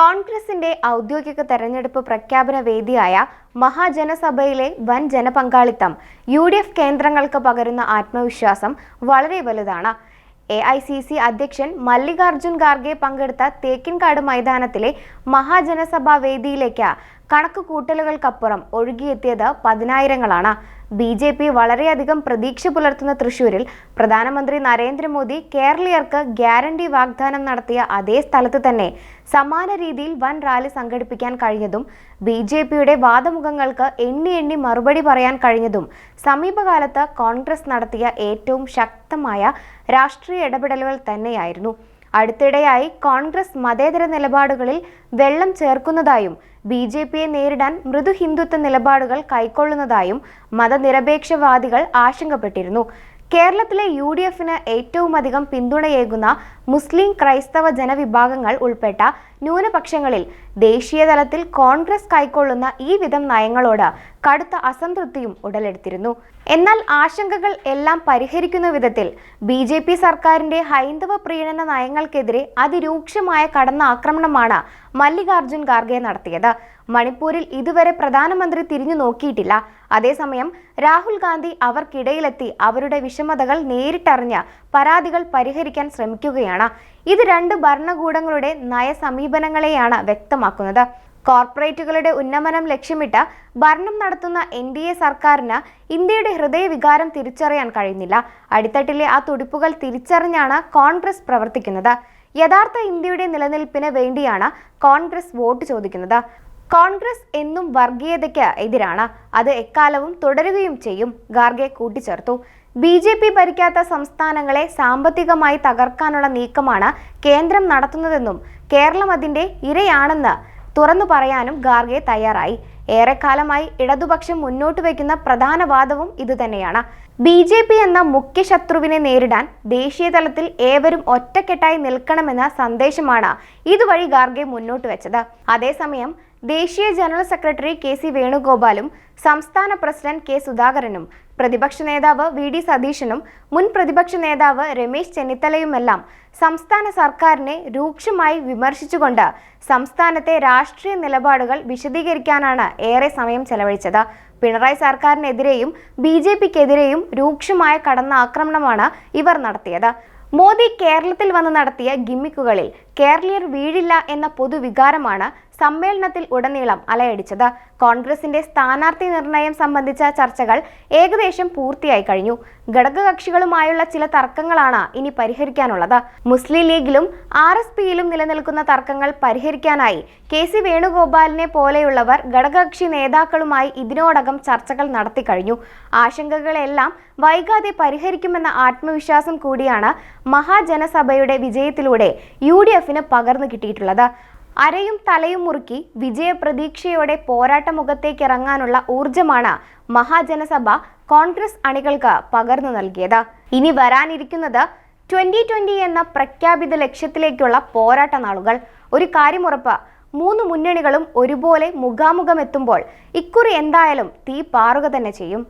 കോൺഗ്രസിന്റെ ഔദ്യോഗിക തെരഞ്ഞെടുപ്പ് പ്രഖ്യാപന വേദിയായ മഹാജനസഭയിലെ വൻ ജനപങ്കാളിത്തം യു ഡി എഫ് കേന്ദ്രങ്ങൾക്ക് പകരുന്ന ആത്മവിശ്വാസം വളരെ വലുതാണ്. എ ഐ സി സി അധ്യക്ഷൻ മല്ലികാർജുൻ ഖാർഗെ പങ്കെടുത്ത തേക്കിൻകാട് മൈതാനത്തിലെ മഹാജനസഭാ വേദിയിലേക്ക് കണക്ക് കൂട്ടലുകൾക്കപ്പുറം ഒഴുകിയെത്തിയത് പതിനായിരങ്ങളാണ്. ബി ജെ പി വളരെയധികം പ്രതീക്ഷ പുലർത്തുന്ന തൃശൂരിൽ പ്രധാനമന്ത്രി നരേന്ദ്രമോദി കേരളീയർക്ക് ഗ്യാരണ്ടി വാഗ്ദാനം നടത്തിയ അതേ സ്ഥലത്ത് തന്നെ സമാന രീതിയിൽ വൻ റാലി സംഘടിപ്പിക്കാൻ കഴിഞ്ഞതും ബി ജെ പിയുടെ വാദമുഖങ്ങൾക്ക് എണ്ണി എണ്ണി മറുപടി പറയാൻ കഴിഞ്ഞതും സമീപകാലത്ത് കോൺഗ്രസ് നടത്തിയ ഏറ്റവും ശക്തമായ രാഷ്ട്രീയ ഇടപെടലുകൾ തന്നെയായിരുന്നു. അടുത്തിടെയായി കോൺഗ്രസ് മതേതര നിലപാടുകളിൽ വെള്ളം ചേർക്കുന്നതായും ബി ജെ പിയെ നേരിടാൻ മൃദു ഹിന്ദുത്വ നിലപാടുകൾ കൈക്കൊള്ളുന്നതായും മതനിരപേക്ഷവാദികൾ ആശങ്കപ്പെട്ടിരുന്നു. കേരളത്തിലെ യു ഡി എഫിന് ഏറ്റവും അധികം പിന്തുണയേകുന്ന മുസ്ലിം ക്രൈസ്തവ ജനവിഭാഗങ്ങൾ ഉൾപ്പെട്ട ന്യൂനപക്ഷങ്ങളിൽ ദേശീയ തലത്തിൽ കോൺഗ്രസ് കൈക്കൊള്ളുന്ന ഈ വിധം നയങ്ങളോട് കടുത്ത അസംതൃപ്തിയും ഉടലെടുത്തിരുന്നു. എന്നാൽ ആശങ്കകൾ എല്ലാം പരിഹരിക്കുന്ന വിധത്തിൽ ബി ജെ പി സർക്കാരിന്റെ ഹൈന്ദവ പ്രീണന നയങ്ങൾക്കെതിരെ അതിരൂക്ഷമായ കടന്ന ആക്രമണമാണ് മല്ലികാർജുൻ ഖാർഗെ നടത്തിയത്. മണിപ്പൂരിൽ ഇതുവരെ പ്രധാനമന്ത്രി തിരിഞ്ഞു നോക്കിയിട്ടില്ല. അതേസമയം രാഹുൽ ഗാന്ധി അവർക്കിടയിലെത്തി അവരുടെ വിഷമതകൾ നേരിട്ടറിഞ്ഞ് പരാതികൾ പരിഹരിക്കാൻ ശ്രമിക്കുകയാണ്. ഇത് രണ്ട് ഭരണകൂടങ്ങളുടെ നയസമീപനങ്ങളെയാണ് വ്യക്തമാക്കുന്നത്. കോർപ്പറേറ്റുകളുടെ ഉന്നമനം ലക്ഷ്യമിട്ട് ഭരണം നടത്തുന്ന എൻ ഡി എ സർക്കാരിന് ഇന്ത്യയുടെ ഹൃദയവികാരം തിരിച്ചറിയാൻ കഴിയുന്നില്ല അടിത്തട്ടിലെ ആ തുടിപ്പുകൾ തിരിച്ചറിഞ്ഞാണ് കോൺഗ്രസ് പ്രവർത്തിക്കുന്നത്. യഥാർത്ഥ ഇന്ത്യയുടെ നിലനിൽപ്പിന് വേണ്ടിയാണ് കോൺഗ്രസ് വോട്ട് ചോദിക്കുന്നത്. കോൺഗ്രസ് എന്നും വർഗീയതയ്ക്ക് എതിരാണ്. അത് എക്കാലവും തുടരുകയും ചെയ്യും. ഗാർഗെ കൂട്ടിച്ചേർത്തു. ബി ജെ പി ഭരിക്കാത്ത സംസ്ഥാനങ്ങളെ സാമ്പത്തികമായി തകർക്കാനുള്ള നീക്കമാണ് കേന്ദ്രം നടത്തുന്നതെന്നും കേരളം അതിന്റെ ഇരയാണെന്ന് തുറന്നു പറയാനും ഗാർഗെ തയ്യാറായി. ഏറെക്കാലമായി ഇടതുപക്ഷം മുന്നോട്ട് വയ്ക്കുന്ന പ്രധാന വാദവും ഇതുതന്നെയാണ്. ബി ജെ പി എന്ന മുഖ്യശത്രുവിനെ നേരിടാൻ ദേശീയ തലത്തിൽ ഏവരും ഒറ്റക്കെട്ടായി നിൽക്കണമെന്ന സന്ദേശമാണ് ഇതുവഴി ഗാർഗെ മുന്നോട്ട് വെച്ചത്. അതേസമയം ദേശീയ ജനറൽ സെക്രട്ടറി കെ സി വേണുഗോപാലും സംസ്ഥാന പ്രസിഡന്റ് കെ സുധാകരനും പ്രതിപക്ഷ നേതാവ് വി ഡി സതീശനും മുൻ പ്രതിപക്ഷ നേതാവ് രമേശ് ചെന്നിത്തലയുമെല്ലാം സംസ്ഥാന സർക്കാരിനെ രൂക്ഷമായി വിമർശിച്ചുകൊണ്ട് സംസ്ഥാനത്തെ രാഷ്ട്രീയ നിലപാടുകൾ വിശദീകരിക്കാനാണ് ഏറെ സമയം ചെലവഴിച്ചത്. പിണറായി സർക്കാരിനെതിരെയും ബി ജെ പിക്കെതിരെയും രൂക്ഷമായ കടന്നാക്രമണമാണ് ഇവർ നടത്തിയത്. മോദി കേരളത്തിൽ വന്ന് നടത്തിയ ഗിമ്മിക്കുകളിൽ കേരളീയർ വീഴില്ല എന്ന പൊതുവികാരമാണ് സമ്മേളനത്തിൽ ഉടനീളം അലയടിച്ചത്. കോൺഗ്രസിന്റെ സ്ഥാനാർത്ഥി നിർണയം സംബന്ധിച്ച ചർച്ചകൾ ഏകദേശം പൂർത്തിയായി കഴിഞ്ഞു. ഘടകകക്ഷികളുമായുള്ള ചില തർക്കങ്ങളാണ് ഇനി പരിഹരിക്കാനുള്ളത്. മുസ്ലിം ലീഗിലും ആർ എസ് പിയിലും നിലനിൽക്കുന്ന തർക്കങ്ങൾ പരിഹരിക്കാനായി കെ സി വേണുഗോപാലിനെ പോലെയുള്ളവർ ഘടകകക്ഷി നേതാക്കളുമായി ഇതിനോടകം ചർച്ചകൾ നടത്തി കഴിഞ്ഞു. ആശങ്കകളെല്ലാം വൈകാതെ പരിഹരിക്കുമെന്ന ആത്മവിശ്വാസം കൂടിയാണ് മഹാജനസഭയുടെ വിജയത്തിലൂടെ യു ഡി എഫിന് പകർന്നു കിട്ടിയിട്ടുള്ളത്. അരയും തലയും മുറുക്കി വിജയപ്രതീക്ഷയോടെ പോരാട്ടമുഖത്തേക്ക് ഇറങ്ങാനുള്ള ഊർജമാണ് മഹാജനസഭ കോൺഗ്രസ് അണികൾക്ക് പകർന്നു നൽകിയത്. ഇനി വരാനിരിക്കുന്നത് ട്വന്റി ട്വന്റി എന്ന പ്രഖ്യാപിത ലക്ഷ്യത്തിലേക്കുള്ള പോരാട്ട നാളുകൾ. ഒരു കാര്യമുറപ്പ് മൂന്ന് മുന്നണികളും ഒരുപോലെ മുഖാമുഖം എത്തുമ്പോൾ ഇക്കുറി എന്തായാലും തീ പാറുക തന്നെ ചെയ്യും.